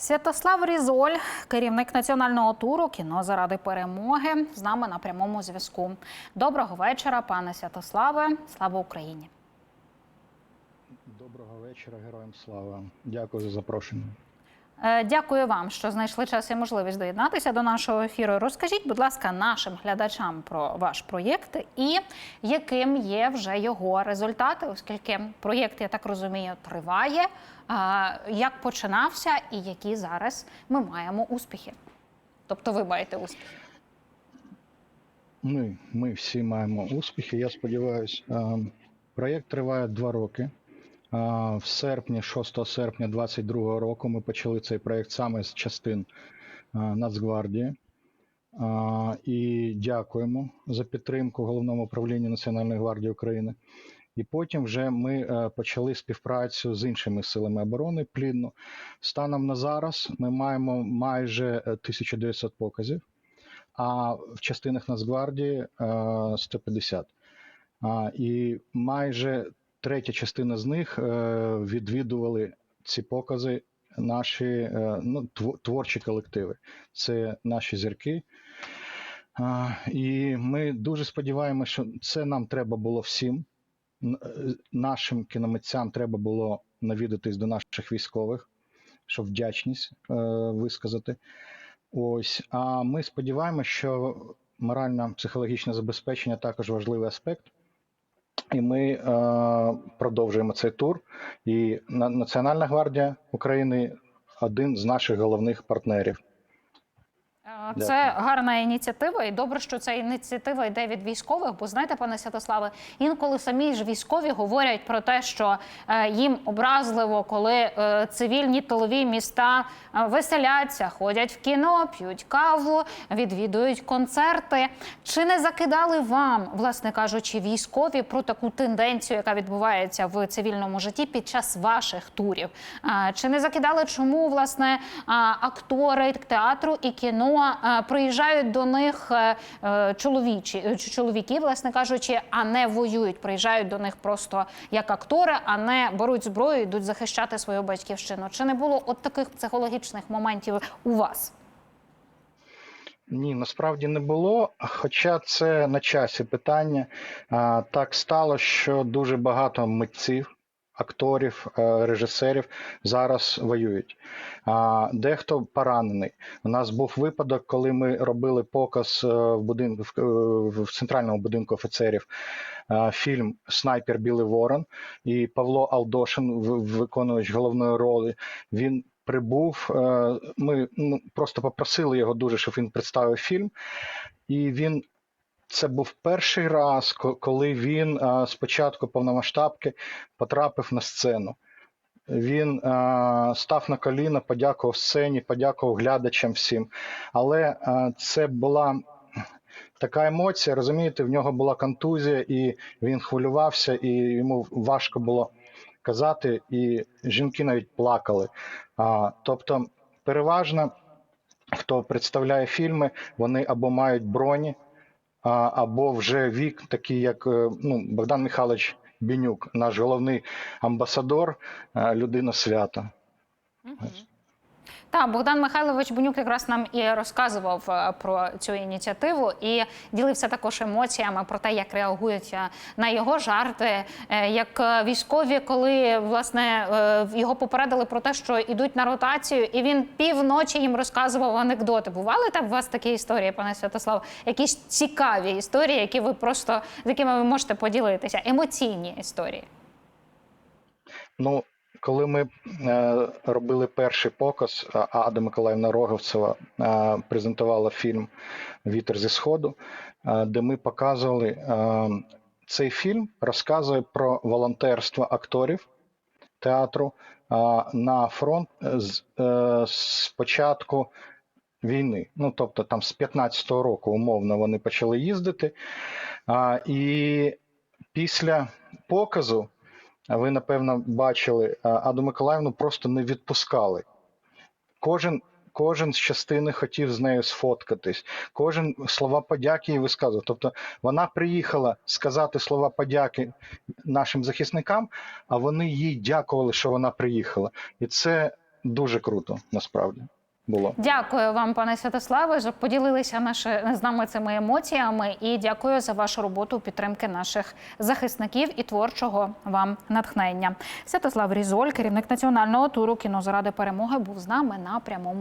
Святослав Різоль, керівник національного туру кіно заради перемоги, з нами на прямому зв'язку. Доброго вечора, пане Святославе. Слава Україні! Доброго вечора, героям слава. Дякую за запрошення. Е, Дякую вам, що знайшли час і можливість доєднатися до нашого ефіру. Розкажіть, будь ласка, нашим глядачам про ваш проєкт і яким є вже його результати, оскільки проєкт, я так розумію, триває. Як починався і які зараз ми маємо успіхи? Тобто ви маєте успіхи? Ми, ми всі маємо успіхи. Я сподіваюся, проєкт триває два роки. В серпні, 6 серпня 2022 року, ми почали цей проєкт саме з частин Нацгвардії. І дякуємо за підтримку Головному управлінню Національної гвардії України. І потім вже ми е, почали співпрацю з іншими силами оборони плідно. Станом на зараз ми маємо майже е, 1900 показів, а в частинах Нацгвардії е, 150. І майже третя частина з них е, відвідували ці покази наші е, ну, творчі колективи. Це наші зірки. І ми дуже сподіваємося, що це нам треба було всім. Е, Нашим кіномитцям треба було навідатись до наших військових, щоб вдячність висказати. Ось. А ми сподіваємося, що морально-психологічне забезпечення також важливий аспект. І ми е, продовжуємо цей тур. І На- Національна гвардія України один з наших головних партнерів. Е, Це гарна ініціатива, і добре, що ця ініціатива йде від військових. Бо знаєте, пане Святославе, інколи самі ж військові говорять про те, що е, їм образливо, коли е, цивільні тилові міста веселяться, ходять в кіно, п'ють каву, відвідують концерти. Чи не закидали вам, власне кажучи, військові про таку тенденцію, яка відбувається в цивільному житті під час ваших турів? Е, Чи не закидали, чому власне актори театру і кіно а, приїжджають до них е, е, чоловічі е, чоловіки, власне кажучи, а не воюють? Приїжджають до них просто як актори, а не беруть зброю, і йдуть захищати свою батьківщину. Чи не було от таких психологічних моментів у вас? Ні, насправді не було. Хоча це на часі питання. Так стало, що дуже багато митців, акторів, е, режисерів зараз воюють. Дехто поранений. У нас був випадок, коли ми робили показ е, в будинку в, е, центральному будинку офіцерів. Фільм Снайпер Білий Ворон і Павло Алдошин, в- виконувач головної ролі. Він прибув. Ми ну, просто попросили його дуже, щоб він представив фільм. І він це був перший раз, коли він спочатку повномасштабки потрапив на сцену. Він е, став на коліна, подякував сцені, подякував глядачам всім. Але е, це була така емоція, розумієте, в нього була контузія, і він хвилювався, і йому важко було казати, і жінки навіть плакали. А, тобто, переважно, хто представляє фільми, вони або мають броні, а, або вже вік, такий як е, ну, Богдан Михайлович Бінюк, наш головний амбасадор, е, людина свята. Так, Богдан Михайлович Бунюк якраз нам і розказував е, про цю ініціативу і ділився також емоціями про те, як реагують е, на його жарти, е, як військові, коли власне його попередили про те, що йдуть на ротацію, і він півночі їм розказував анекдоти. Бували там у вас такі історії, пане Святослав? Якісь цікаві історії, які ви просто з якими ви можете поділитися? Емоційні історії. Ну, коли ми е, робили перший показ, Ада Миколаївна Роговцева е, презентувала фільм Вітер зі Сходу, е, де ми показували цей фільм, розказує про волонтерство акторів театру на фронт з, з початку війни. Ну, тобто, там з 15-го року умовно вони почали їздити. І після показу ви напевно бачили, Аду Миколаївну просто не відпускали. Кожен, кожен з частини хотів з нею сфоткатись, кожен слова подяки їй висказував. Тобто вона приїхала сказати слова подяки нашим захисникам, а вони їй дякували, що вона приїхала. І це дуже круто, насправді було. Дякую вам, пане Святославе, що поділилися наші, з нами цими емоціями. І дякую за вашу роботу підтримки наших захисників і творчого вам натхнення. Святослав Різоль, керівник національного туру кіно заради перемоги, був з нами на прямому.